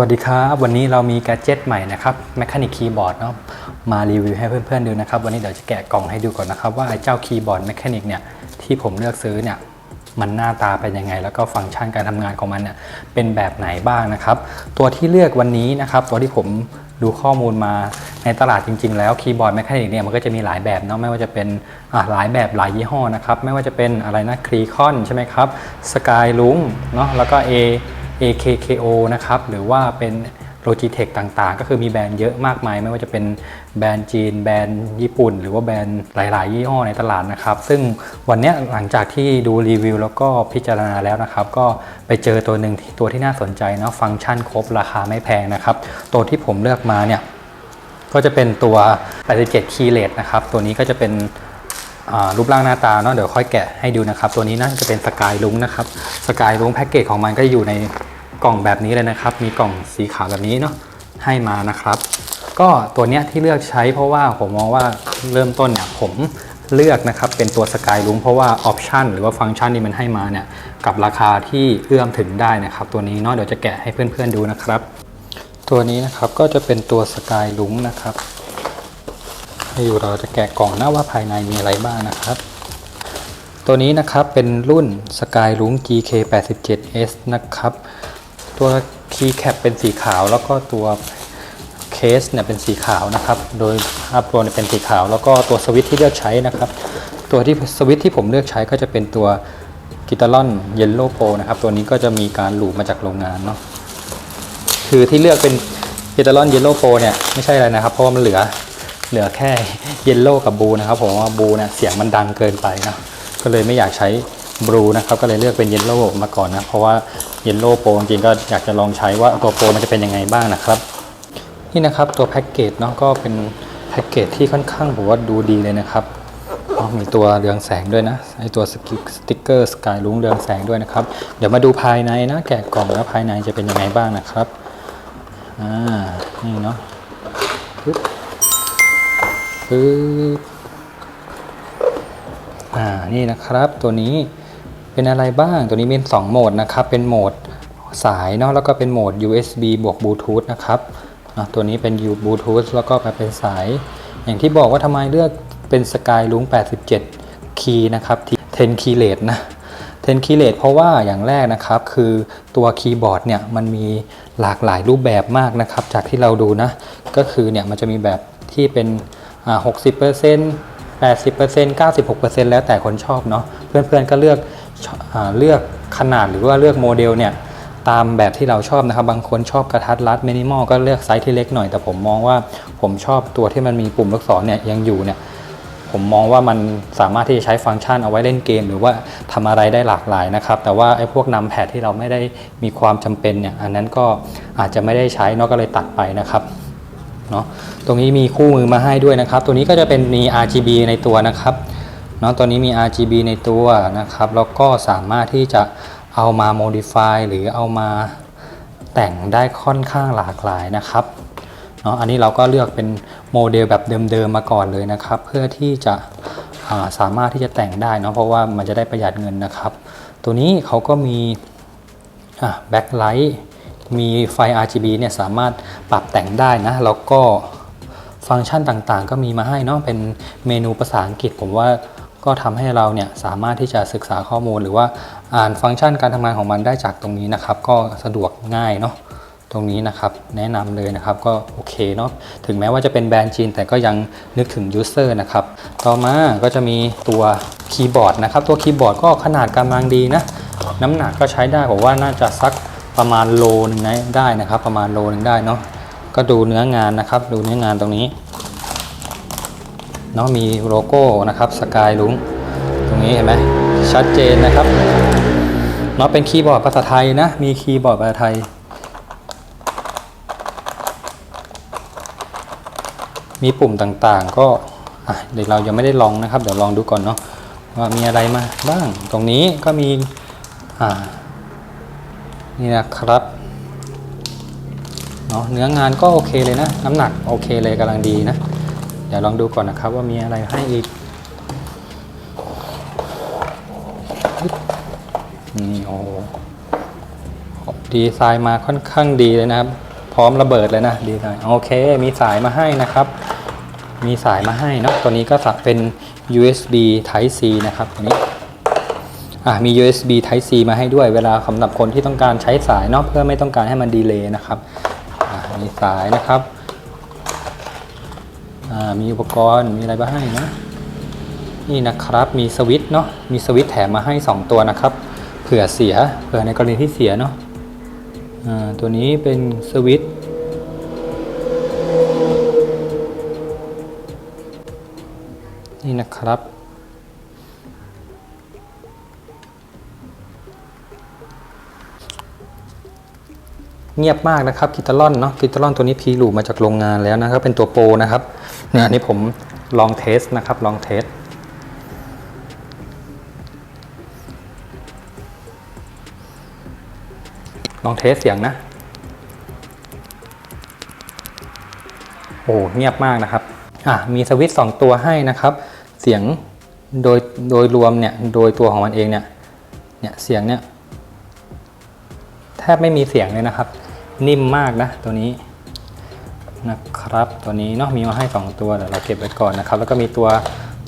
วัสดีครับ วันนี้เรามีแกดเจิตใหม่นะครับ Mechanic Keyboard เนาะมารีวิวให้เพื่อนๆดูนะครับ วันนี้เดี๋ยวจะแกะกล่องให้ดูก่อนนะครับ ว่าไอ้เจ้าคีย์บอร์ด Mechanic เนี่ยที่ผมเลือกซื้อเนี่ยมันหน้าตาเป็นยังไง แล้วก็ฟังก์ชันการทำงานของมันเนี่ยเป็นแบบไหนบ้างนะครับ ตัวที่เลือกวันนี้นะครับ ตัวที่ผมดูข้อมูลมาในตลาดจริง ๆ แล้วคีย์บอร์ด Mechanic เนี่ยมันก็จะมีหลายแบบเนาะไม่ว่าจะเป็นอะหลายแบบหลายยี่ห้อนะครับไม่ว่าจะเป็นอะไรนะครีคอนใช่ไหมครับ Skylung เนาะแล้วก็ A AKKO นะครับหรือว่าเป็น Logitech ต่างๆ ก็คือมีแบรนด์เยอะมากมาย ไม่ว่าจะเป็นแบรนด์จีน แบรนด์ญี่ปุ่น หรือว่าแบรนด์หลาย ๆ ยี่ห้อในตลาดนะครับ ซึ่งวันนี้หลังจากที่ดูรีวิวแล้วก็พิจารณาแล้วนะครับ ก็ไปเจอตัวหนึ่งที่ตัวที่น่าสนใจเนาะฟังก์ชันครบราคาไม่แพงนะครับ ตัวที่ผมเลือกมาเนี่ยก็จะเป็นตัว 87 คีย์เลสนะครับ ตัวนี้ก็จะเป็น รูปร่างหน้าตาเนาะเดี๋ยวค่อยแกะให้ดูนะครับ ตัวนี้น่าจะเป็นสกายลุงนะครับสกายลุงแพ็กเกจของมันก็อยู่ในกล่องแบบนี้เลยนะครับ มีกล่องสีขาวแบบนี้เนาะให้มานะครับ ก็ตัวเนี้ยที่เลือกใช้เพราะว่าผมมองว่าเริ่มต้นเนี่ยผมเลือกนะครับเป็นตัวสกายลุงเพราะว่าออปชันหรือว่าฟังก์ชันที่มันให้มาเนี่ยกับราคาที่เอื้อมถึงได้นะครับ ตัวนี้เนาะเดี๋ยวจะแกะให้เพื่อนๆดูนะครับ ตัวนี้นะครับก็จะเป็นตัวสกายลุงนะครับ ให้ดูเราจะแกะกล่องนะว่าภายในมีอะไรบ้างนะครับ ตัวนี้นะครับเป็นรุ่น Skylung GK87S นะครับ ตัว keycap เป็นสีขาวแล้วก็ตัวเคสเนี่ยเป็นสีขาวนะครับ โดยภาพรวมเนี่ยเป็นสีขาว แล้วก็ตัวสวิตช์ที่เลือกใช้นะครับ ตัวที่สวิตช์ที่ผมเลือกใช้ก็จะเป็นตัวกิตาลอนเยลโล่โปนะครับ ตัวนี้ก็จะมีการหลูมาจากโรงงานเนาะ คือที่เลือกเป็นเ e ตาลอนเยลโล่โ o เนี่ยไม่ใช่อะไรนะครับ เพราะว่ามันเหลือ เหลือแค่เยลโล่กับบูนะครับผมว่าบูเนี่ยเสียงมันดังเกินไปนะก็เลยไม่อยากใช้บลูนะครับก็เลยเลือกเป็นเยลโล่มาก่อนนะเพราะว่าเยลโล่โปรจริงก็อยากจะลองใช้ว่าตัวโปรมันจะเป็นยังไงบ้างนะครับนี่นะครับตัวแพ็กเกจเนาะก็เป็นแพ็กเกจที่ค่อนข้างผมว่าดูดีเลยนะครับมีตัวเรืองแสงด้วยนะไอตัวสติ๊กเกอร์สกายลุ้งเรืองแสงด้วยนะครับ เดี๋ยวมาดูภายในนะ แกะกล่องแล้วภายในจะเป็นยังไงบ้างนะครับอ่านี่เนาะ ปึ๊บอ่า นี่นะครับ ตัวนี้เป็นอะไรบ้าง ตัวนี้เป็น 2 โหมดนะครับ เป็นโหมดสายเนาะ แล้วก็เป็นโหมด USB บวกบลูทูธนะครับอะตัวนี้เป็น U Bluetooth แล้วก็ไปเป็นสาย อย่างที่บอกว่าทำไมเลือกเป็น Skylung 87 คีย์นะครับ 10 คีย์เลสนะ 10 คีย์เลสเพราะว่าอย่างแรกนะครับ คือตัวคีย์บอร์ดเนี่ย มันมีหลากหลายรูปแบบมากนะครับ จากที่เราดูนะ ก็คือเนี่ย มันจะมีแบบที่เป็น อ่า60% 80% 96%แล้วแต่คนชอบเนาะเพื่อนๆก็เลือกอเลือกขนาดหรือว่าเลือกโมเดลเนี่ยตามแบบที่เราชอบนะครับ บางคนชอบกระทัดรัดมินิมอลก็เลือกไซส์ที่เล็กหน่อย แต่ผมมองว่าผมชอบตัวที่มันมีปุ่มลูกศรเนี่ยยังอยู่เนี่ยผมมองว่ามันสามารถที่จะใช้ฟังก์ชันเอาไว้เล่นเกม หรือว่าทำอะไรได้หลากหลายนะครับ แต่ว่าไอ้พวกนำแพดที่เราไม่ได้มีความจำเป็นเนี่ยอันนั้นก็อาจจะไม่ได้ใช้นาะก็เลยตัดไปนะครับ เนาะตรงนี้มีคู่มือมาให้ด้วยนะครับ ตัวนี้ก็จะเป็นมี RGB ในตัวนะครับเนาะตัวนี้มี RGB ในตัวนะครับแล้วก็สามารถที่จะเอามา modify หรือเอามาแต่งได้ค่อนข้างหลากหลายนะครับเนาะอันนี้เราก็เลือกเป็นโมเดลแบบเดิมๆมาก่อนเลยนะครับ เพื่อที่จะาสามารถที่จะแต่งได้เนาะเพราะว่ามันจะได้ประหยัดเงินนะครับ ตัวนี้เขาก็มีแบ็คไลท์ มีไฟ RGB เนี่ยสามารถปรับแต่งได้นะ แล้วก็ฟังก์ชันต่างๆ ก็มีมาให้เนาะเป็นเมนูภาษาอังกฤษผมว่าก็ทำให้เราเนี่ยสามารถที่จะศึกษาข้อมูล หรือว่าอ่านฟังก์ชันการทำงานของมันได้จากตรงนี้นะครับ ก็สะดวกง่ายเนาะตรงนี้นะครับแนะนำเลยนะครับก็โอเคเนาะถึงแม้ว่าจะเป็นแบรนด์จีน แต่ก็ยังนึกถึงยูเซอร์นะครับต่อมาก็จะมีตัวคีย์บอร์ดนะครับ ตัวคีย์บอร์ดก็ขนาดกำลังดีนะ น้ำหนักก็ใช้ได้ผมว่าน่าจะสัก ประมาณโลหนึ่งได้นะครับ ประมาณโลหนึ่งได้เนาะก็ดูเนื้องานนะครับ ดูเนื้องานตรงนี้เนาะมีโลโก้นะครับสกายลุงตรงนี้เห็นไหมชัดเจนนะครับเนาะเป็นคีย์บอร์ดภาษาไทยนะมีคีย์บอร์ดภาษาไทยมีปุ่มต่างๆ ก็เดี๋ยวเรายังไม่ได้ลองนะครับ เดี๋ยวลองดูก่อนเนาะว่ามีอะไรมาบ้างตรงนี้ก็มีอ่า นี่นะครับเนาะเนื้องานก็โอเคเลยนะ น้ำหนักโอเคเลยกำลังดีนะ เดี๋ยวลองดูก่อนนะครับว่ามีอะไรให้อีกนี่โอ้ดีไซน์มาค่อนข้างดีเลยนะครับ พร้อมระเบิดเลยนะดีไซน์โอเค มีสายมาให้นะครับ มีสายมาให้นะตัวนี้ก็เป็น USB Type C นะครับตัวนี้ มี USB Type C มาให้ด้วยเวลาสำหรับคนที่ต้องการใช้สายเนาะเพื่อไม่ต้องการให้มันดีเลย์นะครับมีสายนะครับมีอุปกรณ์มีอะไรมาให้นะนี่นะครับมีสวิตช์เนาะมีสวิตช์แถมมาให้ 2 ตัวนะครับ เผื่อเสียเผื่อในกรณีที่เสียเนาะตัวนี้เป็นสวิตช์นี่นะครับ เงียบมากนะครับกิตาลอนเนาะกิตาลอนตัวนี้พีลูมาจากโรงงานแล้วนะครับ เป็นตัวโปรนะครับเนี่ยอันนี้ผมลองเทสนะครับลองเทสลองเทสเสียงนะ โอ้เงียบมากนะครับอะมีสวิตช์สองตัวให้นะครับ เสียงโดยโดยรวมเนี่ยโดยตัวของมันเองเนี่ยเนี่ยเสียงเนี่ยแทบไม่มีเสียงเลยนะครับ นิ่มมากนะตัวนี้นะครับตัวนี้เนาะมีมาให้ 2 ตัวเดี๋ยวเราเก็บไว้ก่อนนะครับ แล้วก็มีตัว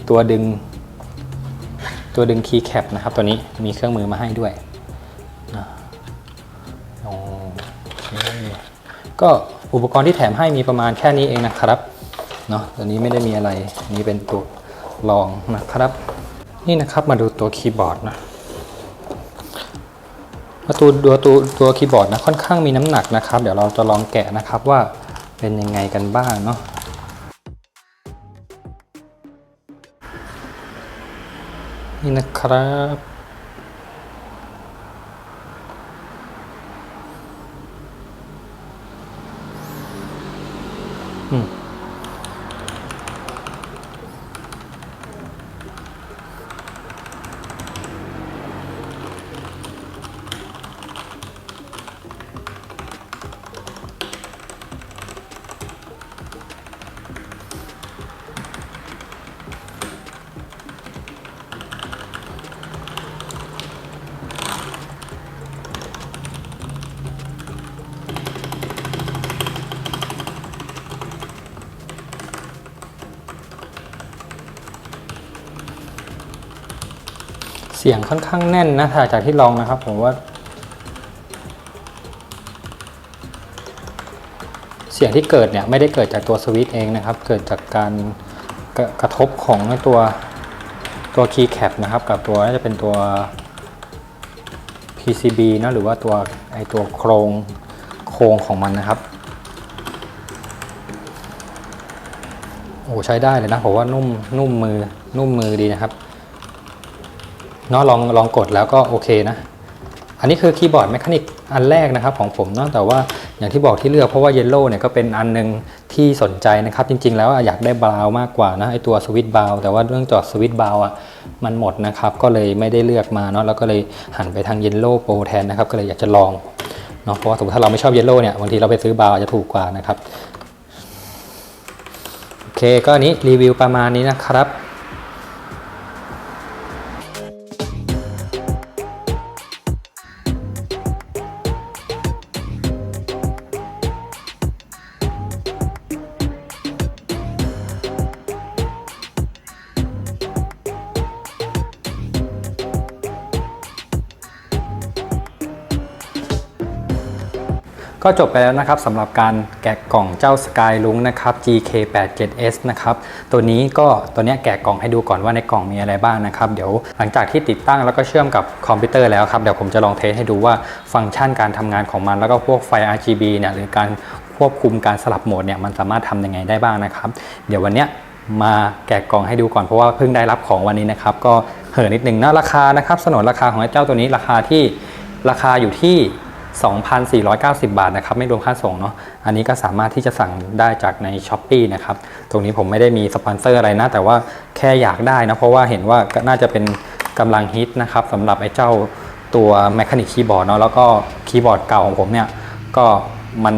ตัวดึง ตัวดึงคีย์แคปนะครับ ตัวนี้มีเครื่องมือมาให้ด้วยโอเคก็อุปกรณ์ที่แถมให้มีประมาณแค่นี้เองนะครับเนาะตัวนี้ไม่ได้มีอะไรนี้เป็นตัวรองนะครับ นี่นะครับมาดูตัวคีย์บอร์ดนะ มาตัวตัวตัวตัวคีย์บอร์ดนะค่อนข้างมีน้ำหนักนะครับ เดี๋ยวเราจะลองแกะนะครับว่าเป็นยังไงกันบ้างเนาะนี่นะครับอืม เสียงค่อนข้างแน่นนะถ้าจากที่ลองนะครับผมว่า เสียงที่เกิดเนี่ยไม่ได้เกิดจากตัวสวิตช์เองนะครับ เกิดจากการกระกระทบของตัวตัวคีย์แคปนะครับ กับตัวน่าจะเป็นตัว PCB นะหรือว่าตัวไอตัวโครงโครงของมันนะครับโอ้ใช้ได้เลยนะผมว่านุ่มนุ่มมือนุ่มมือดีนะครับ เนาะลองลองกดแล้วก็โอเคนะ อันนี้คือคีย์บอร์ดแมคานิกอันแรกนะครับของผมเนาะแต่ว่าอย่างที่บอกที่เลือกเพราะว่าเยลโล่เนี่ยก็เป็นอันหนึงที่สนใจนะครับ จริง ๆ แล้วอยากได้บราวน์มากกว่านะไอตัวสวิตช์บราวน์แต่ว่าเรื่องจอดสวิตช์บราวน์อะมันหมดนะครับ ก็เลยไม่ได้เลือกมาเนาะแล้วก็เลยหันไปทางเยลโล่โปรแทนนะครับ ก็เลยอยากจะลองเนาะเพราะว่าสมมติถ้าเราไม่ชอบเยลโล่เนี่ยบางทีเราไปซื้อบราวน์อาจจะถูกกว่านะครับโอเคก็อันนี้รีวิวประมาณนี้นะครับ ก็จบไปแล้วนะครับสำหรับการแกะกล่องเจ้า Sky ลุงนะครับ GK87S นะครับตัวนี้ก็ตัวนี้แกะกล่องให้ดูก่อนว่าในกล่องมีอะไรบ้างนะครับเดี๋ยวหลังจากที่ติดตั้งแล้วก็เชื่อมกับคอมพิวเตอร์แล้วครับเดี๋ยวผมจะลองเทสให้ดูว่าฟังก์ชันการทำงานของมัน แล้วก็พวกไฟ RGB เนี่ยหรือการควบคุมการสลับโหมดเนี่ยมันสามารถทำยังไงได้บ้างนะครับ เดี๋ยววันเนี้ยมาแกะกล่องให้ดูก่อนเพราะว่าเพิ่งได้รับของวันนี้นะครับก็เห่อนิดนึงนะราคานะครับสนนราคาของเจ้าตัวนี้ราคาที่ราคาอยู่ที่ 2,490 บาทนะครับไม่รวมค่าส่งเนาะอันนี้ก็สามารถที่จะสั่งได้จากใน s h อ p e e นะครับตรงนี้ผมไม่ได้มีสปอนเซอร์อะไรนะ แต่ว่าแค่อยากได้นะ เพราะว่าเห็นว่าน่าจะเป็นกำลังฮิตนะครับสำหรับไอ้เจ้าตัว Mechanic Keyboard เนาะแล้วก็คีย์บอร์ดเก่าของผมเนี่ยก็มัน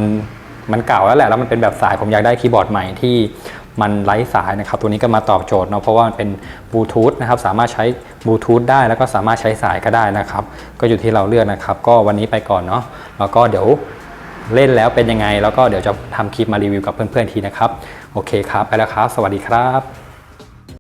มันเก่าแล้วแหละแล้วมันเป็นแบบสายผมอยากได้คีย์บอร์ดใหม่ที่ มันไร้สายนะครับ ตัวนี้ก็มาตอบโจทย์เนาะเพราะว่ามันเป็นบลูทูธนะครับสามารถใช้บลูทูธได้แล้วก็สามารถใช้สายก็ได้นะครับ ก็อยู่ที่เราเลือกนะครับ ก็วันนี้ไปก่อนเนาะแล้วก็เดี๋ยวเล่นแล้วเป็นยังไง แล้วก็เดี๋ยวจะทำคลิปมารีวิวกับเพื่อนๆทีนะครับ โอเคครับ ไปแล้วครับ สวัสดีครับ